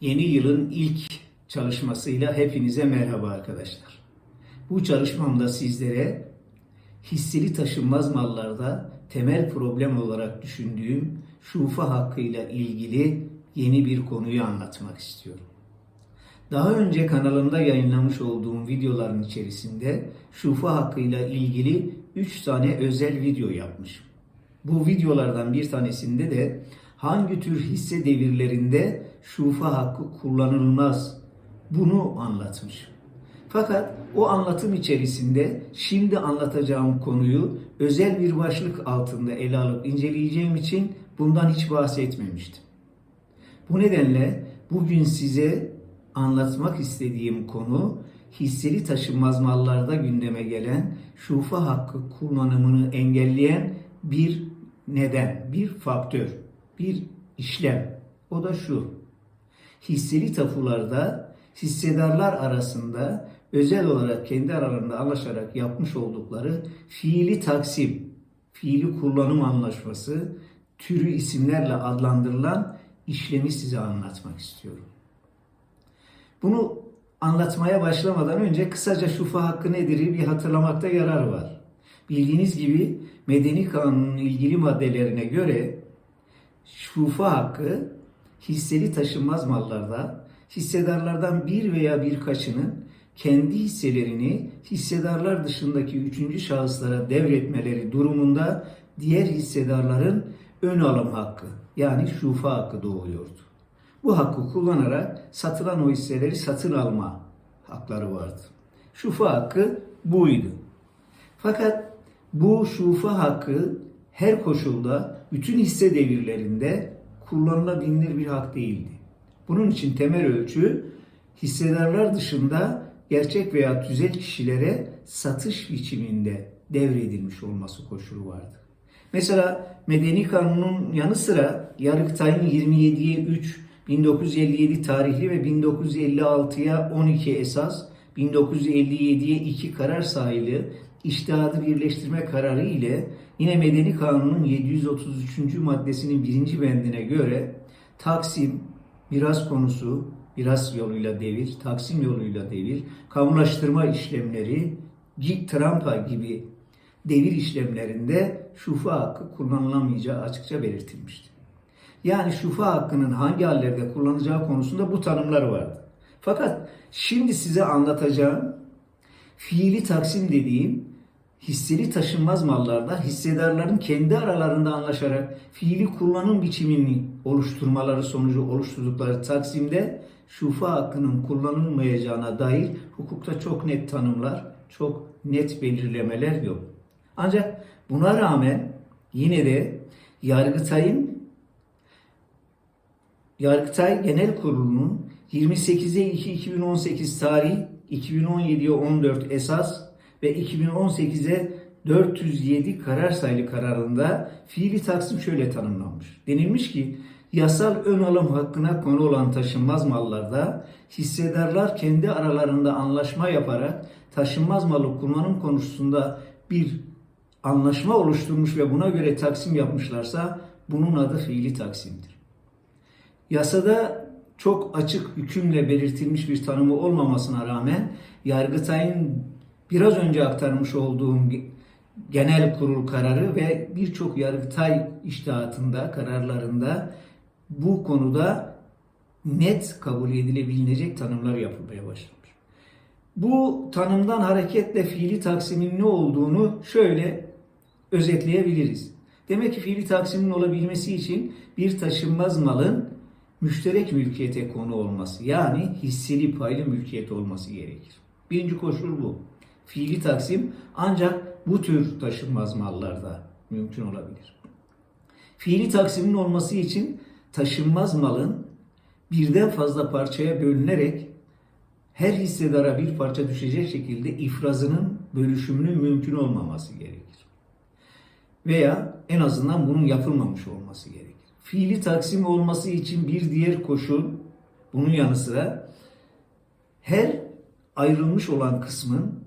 Yeni yılın ilk çalışmasıyla hepinize merhaba arkadaşlar. Bu çalışmamda sizlere hisseli taşınmaz mallarda temel problem olarak düşündüğüm şufa hakkıyla ilgili yeni bir konuyu anlatmak istiyorum. Daha önce kanalımda yayınlamış olduğum videoların içerisinde şufa hakkıyla ilgili 3 tane özel video yapmışım. Bu videolardan bir tanesinde de hangi tür hisse devirlerinde şufa hakkı kullanılmaz bunu anlatmışım. Fakat o anlatım içerisinde şimdi anlatacağım konuyu özel bir başlık altında ele alıp inceleyeceğim için bundan hiç bahsetmemiştim. Bu nedenle bugün size anlatmak istediğim konu hisseli taşınmaz mallarda gündeme gelen şufa hakkı kullanımını engelleyen bir neden, bir faktör, bir işlem. O da şu. Hisseli tapularda hissedarlar arasında özel olarak kendi aralarında anlaşarak yapmış oldukları fiili taksim, fiili kullanım anlaşması türü isimlerle adlandırılan işlemi size anlatmak istiyorum. Bunu anlatmaya başlamadan önce kısaca şufa hakkı nedir bir hatırlamakta yarar var. Bildiğiniz gibi Medeni Kanun'un ilgili maddelerine göre şufa hakkı hisseli taşınmaz mallarda hissedarlardan bir veya birkaçının kendi hisselerini hissedarlar dışındaki üçüncü şahıslara devretmeleri durumunda diğer hissedarların ön alım hakkı yani şufa hakkı doğuyordu. Bu hakkı kullanarak satılan o hisseleri satın alma hakları vardı. Şufa hakkı buydu. Fakat bu şufa hakkı her koşulda bütün hisse devirlerinde kullanılabilir bir hak değildi. Bunun için temel ölçü hissedarlar dışında gerçek veya tüzel kişilere satış biçiminde devredilmiş olması koşulu vardı. Mesela Medeni Kanun'un yanı sıra Yargıtay'ın 27'ye 3 1957 tarihli ve 1956'ya 12 esas, 1957'ye 2 karar sahibi iştihadı birleştirme kararı ile yine Medeni Kanun'un 733. maddesinin birinci bendine göre taksim, miras konusu, miras yoluyla devir, taksim yoluyla devir, kamulaştırma işlemleri, trampa gibi devir işlemlerinde şufa hakkı kullanılamayacağı açıkça belirtilmişti. Yani şufa hakkının hangi hallerde kullanacağı konusunda bu tanımlar vardı. Fakat şimdi size anlatacağım fiili taksim dediğim hisseli taşınmaz mallarda hissedarların kendi aralarında anlaşarak fiili kullanım biçimini oluşturmaları sonucu oluşturdukları taksimde şufa hakkının kullanılmayacağına dair hukukta çok net tanımlar, çok net belirlemeler yok. Ancak buna rağmen yine de Yargıtay'ın Yargıtay Genel Kurulu'nun 28'e 2 2018 tarih 2017'ye 14 esas ve 2018'e 407 karar sayılı kararında fiili taksim şöyle tanımlanmış. Denilmiş ki yasal ön alım hakkına konu olan taşınmaz mallarda hissedarlar kendi aralarında anlaşma yaparak taşınmaz malı kullanım konusunda bir anlaşma oluşturmuş ve buna göre taksim yapmışlarsa bunun adı fiili taksimdir. Yasada çok açık hükümle belirtilmiş bir tanımı olmamasına rağmen Yargıtay'ın biraz önce aktarmış olduğum genel kurul kararı ve birçok Yargıtay iştihatında, kararlarında bu konuda net kabul edilebilecek tanımlar yapılmaya başlamış. Bu tanımdan hareketle fiili taksimin ne olduğunu şöyle özetleyebiliriz. Demek ki fiili taksimin olabilmesi için bir taşınmaz malın müşterek mülkiyete konu olması yani hisseli paylı mülkiyet olması gerekir. Birinci koşul bu. Fiili taksim ancak bu tür taşınmaz mallarda mümkün olabilir. Fiili taksimin olması için taşınmaz malın birden fazla parçaya bölünerek her hissedara bir parça düşecek şekilde ifrazının bölüşümünün mümkün olmaması gerekir. Veya en azından bunun yapılmamış olması gerekir. Fiili taksim olması için bir diğer koşul bunun yanı sıra her ayrılmış olan kısmın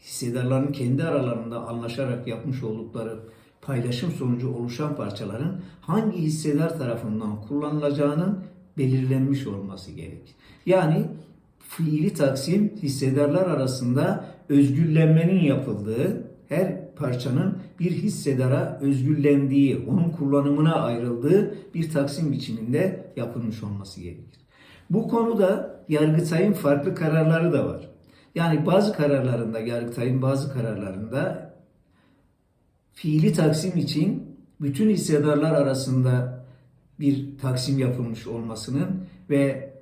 hissedarların kendi aralarında anlaşarak yapmış oldukları paylaşım sonucu oluşan parçaların hangi hissedar tarafından kullanılacağının belirlenmiş olması gerekir. Yani fiili taksim hissedarlar arasında özgürlenmenin yapıldığı, her parçanın bir hissedara özgürlendiği, onun kullanımına ayrıldığı bir taksim biçiminde yapılmış olması gerekir. Bu konuda Yargıtay'ın farklı kararları da var. Yani bazı kararlarında, Yargıtay'ın bazı kararlarında fiili taksim için bütün hissedarlar arasında bir taksim yapılmış olmasının ve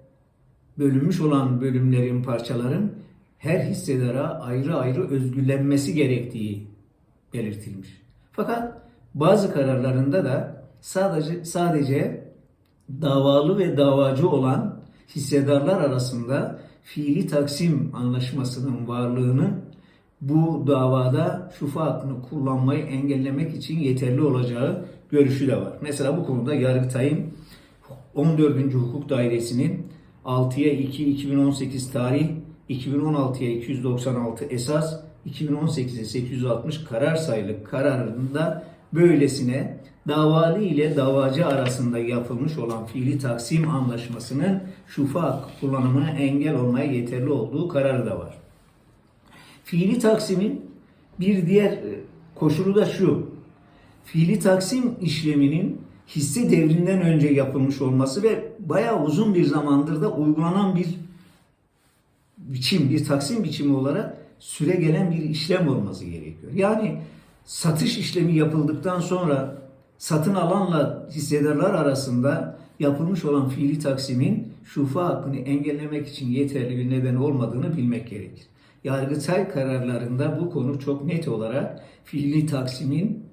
bölünmüş olan bölümlerin, parçaların her hissedara ayrı ayrı özgürlenmesi gerektiği belirtilmiş. Fakat bazı kararlarında da sadece sadece davalı ve davacı olan hissedarlar arasında fiili taksim anlaşmasının varlığının bu davada şufa hakkını kullanmayı engellemek için yeterli olacağı görüşü de var. Mesela bu konuda Yargıtay'ın 14. Hukuk Dairesi'nin 6'ya 2 2018 tarih 2016'ya 296 esas 2018'e 860 karar sayılı kararında böylesine davalı ile davacı arasında yapılmış olan fiili taksim anlaşmasının şufa hakkı kullanımına engel olmaya yeterli olduğu kararı da var. Fiili taksimin bir diğer e, koşulu da şu. Fiili taksim işleminin hisse devrinden önce yapılmış olması ve bayağı uzun bir zamandır da uygulanan bir biçim, bir taksim biçimi olarak süre gelen bir işlem olması gerekiyor. Yani satış işlemi yapıldıktan sonra satın alanla hissedarlar arasında yapılmış olan fiili taksimin şufa hakkını engellemek için yeterli bir neden olmadığını bilmek gerekir. Yargıtay kararlarında bu konu çok net olarak fiili taksimin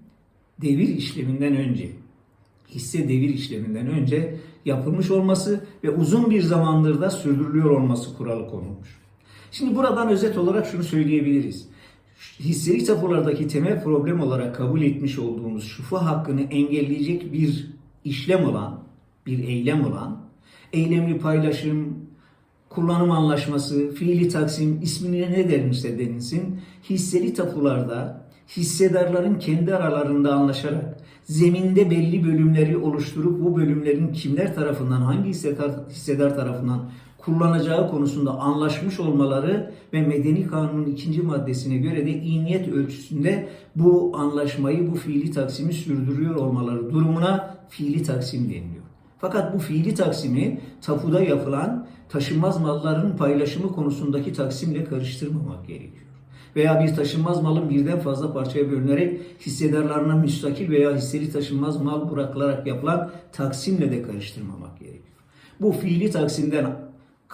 devir işleminden önce, hisse devir işleminden önce yapılmış olması ve uzun bir zamandır da sürdürülüyor olması kuralı konulmuş. Şimdi buradan özet olarak şunu söyleyebiliriz. Hisseli tapulardaki temel problem olarak kabul etmiş olduğumuz şufa hakkını engelleyecek bir işlem olan, bir eylem olan, eylemli paylaşım, kullanım anlaşması, fiili taksim ismine ne denirse denilsin, hisseli tapularda hissedarların kendi aralarında anlaşarak zeminde belli bölümleri oluşturup bu bölümlerin kimler tarafından, hangi hissedar, hissedar tarafından kullanacağı konusunda anlaşmış olmaları ve Medeni Kanun'un ikinci maddesine göre de iyi niyet ölçüsünde bu anlaşmayı, bu fiili taksimi sürdürüyor olmaları durumuna fiili taksim deniliyor. Fakat bu fiili taksimi tapuda yapılan taşınmaz malların paylaşımı konusundaki taksimle karıştırmamak gerekiyor. Veya bir taşınmaz malın birden fazla parçaya bölünerek hissedarlarına müstakil veya hisseli taşınmaz mal bırakılarak yapılan taksimle de karıştırmamak gerekiyor. Bu fiili taksimden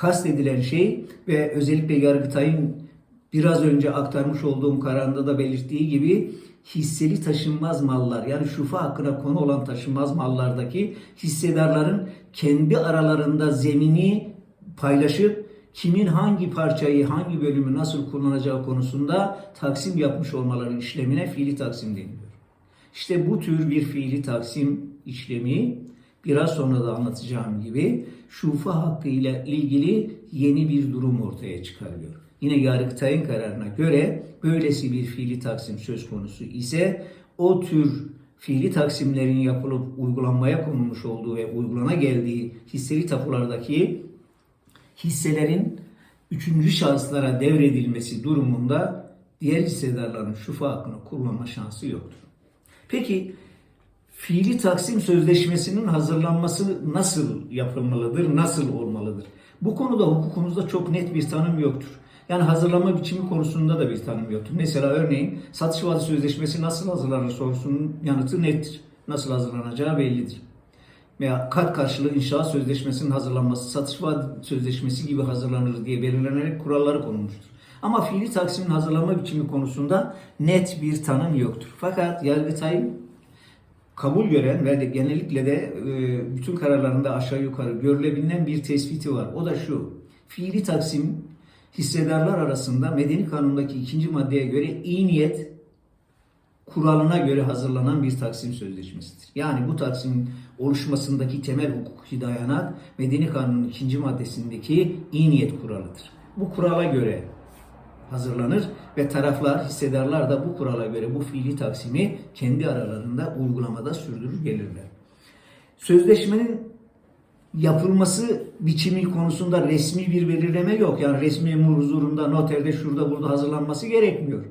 kastedilen şey ve özellikle Yargıtay'ın biraz önce aktarmış olduğum kararında da belirttiği gibi hisseli taşınmaz mallar yani şufa hakkına konu olan taşınmaz mallardaki hissedarların kendi aralarında zemini paylaşıp kimin hangi parçayı, hangi bölümü nasıl kullanacağı konusunda taksim yapmış olmaları işlemine fiili taksim deniliyor. İşte bu tür bir fiili taksim işlemi biraz sonra da anlatacağım gibi şufa hakkı ile ilgili yeni bir durum ortaya çıkarıyor. Yine Yargıtay'ın kararına göre böylesi bir fiili taksim söz konusu ise o tür fiili taksimlerin yapılıp uygulanmaya konulmuş olduğu ve uygulana geldiği hisseli tapulardaki hisselerin üçüncü şahıslara devredilmesi durumunda diğer hissedarların şufa hakkını kullanma şansı yoktur. Peki fiili taksim sözleşmesinin hazırlanması nasıl yapılmalıdır, nasıl olmalıdır? Bu konuda hukukumuzda çok net bir tanım yoktur. Yani hazırlama biçimi konusunda da bir tanım yoktur. Mesela örneğin satış vaadi sözleşmesi nasıl hazırlanır sorusunun yanıtı nettir. Nasıl hazırlanacağı bellidir. Veya kat karşılığı inşaat sözleşmesinin hazırlanması satış vaadi sözleşmesi gibi hazırlanır diye belirlenerek kuralları konulmuştur. Ama fiili taksimin hazırlama biçimi konusunda net bir tanım yoktur. Fakat Yargıtay'ın kabul gören ve de genellikle de e, bütün kararlarında aşağı yukarı görülebilen bir tespiti var. O da şu. Fiili taksim hissedarlar arasında Medeni Kanun'daki ikinci maddeye göre iyi niyet kuralına göre hazırlanan bir taksim sözleşmesidir. Yani bu taksimin oluşmasındaki temel hukuki dayanak Medeni Kanun'un ikinci maddesindeki iyi niyet kuralıdır. Bu kurala göre hazırlanır ve taraflar, hissedarlar da bu kurala göre bu fiili taksimi kendi aralarında uygulamada sürdürür gelirler. Sözleşmenin yapılması biçimi konusunda resmi bir belirleme yok. Yani resmi emir huzurunda, noterde, şurada, burada hazırlanması gerekmiyor.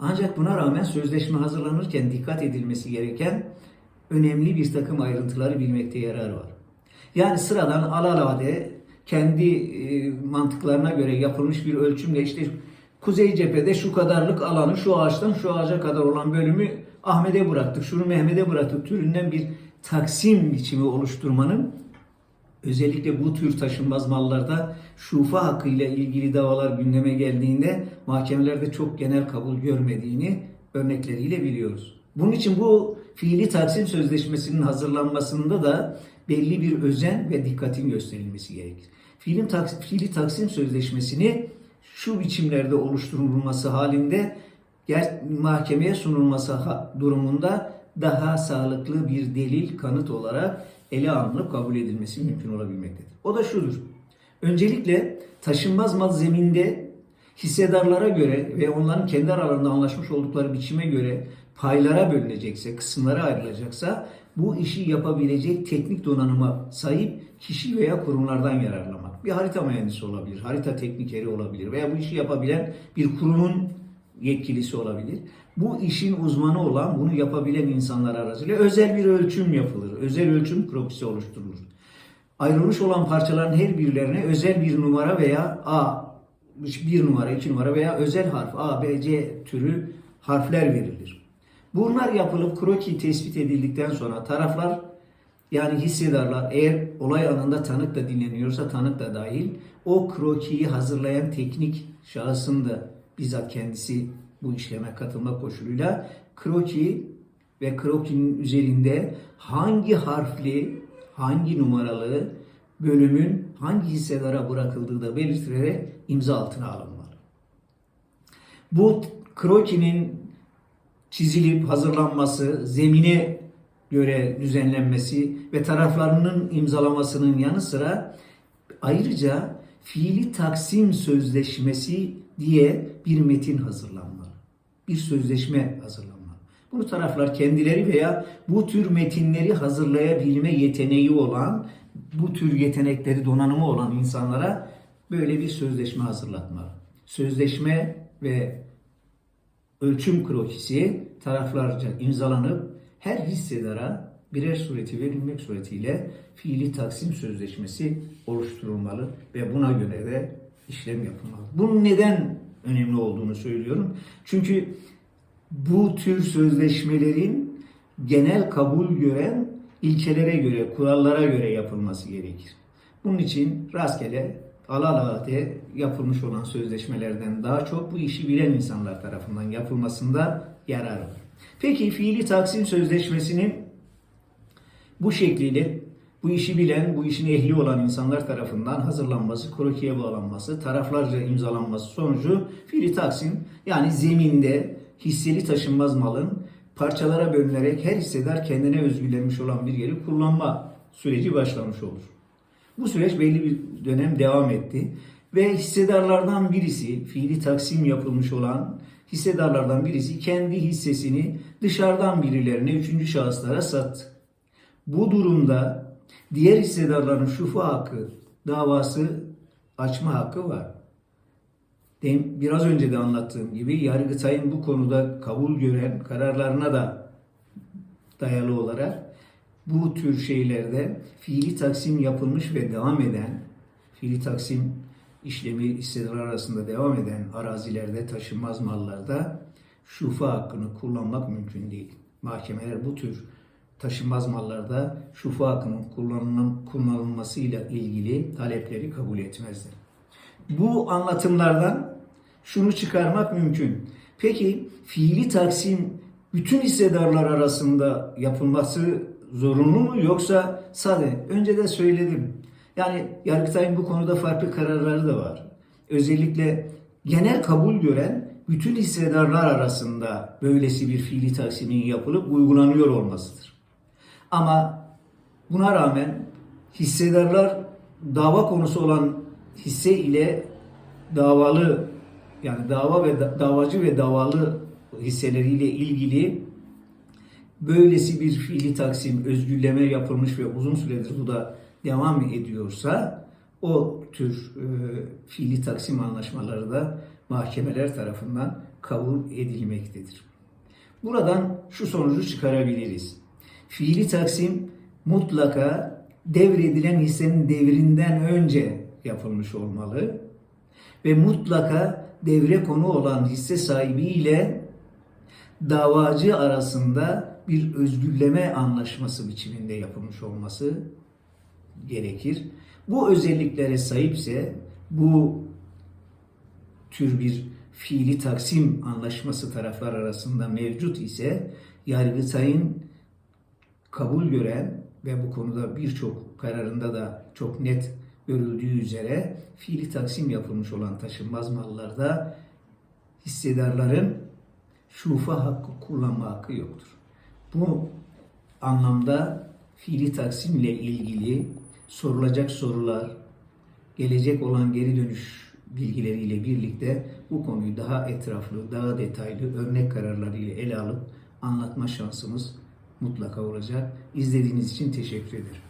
Ancak buna rağmen sözleşme hazırlanırken dikkat edilmesi gereken önemli bir takım ayrıntıları bilmekte yarar var. Yani sıradan alalade kendi e, mantıklarına göre yapılmış bir ölçümle işte Kuzey cephede şu kadarlık alanı şu ağaçtan şu ağaca kadar olan bölümü Ahmet'e bıraktık, şunu Mehmet'e bıraktık türünden bir taksim biçimi oluşturmanın özellikle bu tür taşınmaz mallarda şufa hakkıyla ilgili davalar gündeme geldiğinde mahkemelerde çok genel kabul görmediğini örnekleriyle biliyoruz. Bunun için bu fiili taksim sözleşmesinin hazırlanmasında da belli bir özen ve dikkatin gösterilmesi gerekir. Fiilin taks- fiili taksim sözleşmesini şu biçimlerde oluşturulması halinde mahkemeye sunulması durumunda daha sağlıklı bir delil, kanıt olarak ele alınıp kabul edilmesi mümkün olabilmektedir. O da şudur. Öncelikle taşınmaz mal zeminde hissedarlara göre ve onların kendi aralarında anlaşmış oldukları biçime göre paylara bölünecekse, kısımlara ayrılacaksa bu işi yapabilecek teknik donanıma sahip kişi veya kurumlardan yararlamak. Bir harita mühendisi olabilir, harita teknikeri olabilir veya bu işi yapabilen bir kurumun yetkilisi olabilir. Bu işin uzmanı olan, bunu yapabilen insanlar aracılığıyla özel bir ölçüm yapılır. Özel ölçüm krokisi oluşturulur. Ayrılmış olan parçaların her birilerine özel bir numara veya A, bir numara, iki numara veya özel harf A, B, C türü harfler verilir. Bunlar yapılıp kroki tespit edildikten sonra taraflar yani hissedarlar eğer olay anında tanık da dinleniyorsa tanık da dahil o krokiyi hazırlayan teknik şahsın da bizzat kendisi bu işleme katılma koşuluyla kroki ve krokinin üzerinde hangi harfli, hangi numaralı bölümün hangi hissedara bırakıldığı da belirtilerek imza altına alınmalı. Bu krokinin çizilip hazırlanması, zemine göre düzenlenmesi ve taraflarının imzalamasının yanı sıra ayrıca fiili taksim sözleşmesi diye bir metin hazırlanmalı. Bir sözleşme hazırlanmalı. Bunu taraflar kendileri veya bu tür metinleri hazırlayabilme yeteneği olan, bu tür yetenekleri donanımı olan insanlara böyle bir sözleşme hazırlatmalı. Sözleşme ve ölçüm krokisi taraflarca imzalanıp her hissedara birer sureti verilmek suretiyle fiili taksim sözleşmesi oluşturulmalı ve buna göre de işlem yapılmalı. Bunun neden önemli olduğunu söylüyorum. Çünkü bu tür sözleşmelerin genel kabul gören ilkelere göre, kurallara göre yapılması gerekir. Bunun için rastgele alalade yapılmış olan sözleşmelerden daha çok bu işi bilen insanlar tarafından yapılmasında yarar var. Peki fiili taksim sözleşmesinin bu şekliyle bu işi bilen, bu işin ehli olan insanlar tarafından hazırlanması, krokiye bağlanması, taraflarca imzalanması sonucu fiili taksim yani zeminde hisseli taşınmaz malın parçalara bölünerek her hissedar kendine özgülenmiş olan bir yeri kullanma süreci başlamış olur. Bu süreç belli bir dönem devam etti ve hissedarlardan birisi, fiili taksim yapılmış olan hissedarlardan birisi kendi hissesini dışarıdan birilerine, üçüncü şahıslara sattı. Bu durumda diğer hissedarların şufu hakkı, davası açma hakkı var. Biraz önce de anlattığım gibi Yargıtay'ın bu konuda kabul gören kararlarına da dayalı olarak bu tür şeylerde fiili taksim yapılmış ve devam eden, fiili taksim işlemi hissedarlar arasında devam eden arazilerde, taşınmaz mallarda şufa hakkını kullanmak mümkün değil. Mahkemeler bu tür taşınmaz mallarda şufa hakkının kullanılmasıyla ilgili talepleri kabul etmezler. Bu anlatımlardan şunu çıkarmak mümkün. Peki fiili taksim bütün hissedarlar arasında yapılması zorunlu mu yoksa sade? Önce de söyledim. Yani Yargıtay'ın bu konuda farklı kararları da var. Özellikle genel kabul gören bütün hissedarlar arasında böylesi bir fiili taksimin yapılıp uygulanıyor olmasıdır. Ama buna rağmen hissedarlar dava konusu olan hisse ile davalı yani dava ve da- davacı ve davalı hisseleriyle ilgili böylesi bir fiili taksim, özgürleme yapılmış ve uzun süredir bu da devam ediyorsa o tür e, fiili taksim anlaşmaları da mahkemeler tarafından kabul edilmektedir. Buradan şu sonucu çıkarabiliriz. Fiili taksim mutlaka devredilen hissenin devrinden önce yapılmış olmalı ve mutlaka devre konu olan hisse sahibi ile davacı arasında bir özgürleme anlaşması biçiminde yapılmış olması gerekir. Bu özelliklere sahipse bu tür bir fiili taksim anlaşması taraflar arasında mevcut ise Yargıtay'ın kabul gören ve bu konuda birçok kararında da çok net görüldüğü üzere fiili taksim yapılmış olan taşınmaz mallarda hissedarların şufa hakkı kullanma hakkı yoktur. Bu anlamda fiili taksimle ilgili sorulacak sorular, gelecek olan geri dönüş bilgileriyle birlikte bu konuyu daha etraflı, daha detaylı örnek kararlarıyla ele alıp anlatma şansımız mutlaka olacak. İzlediğiniz için teşekkür ederim.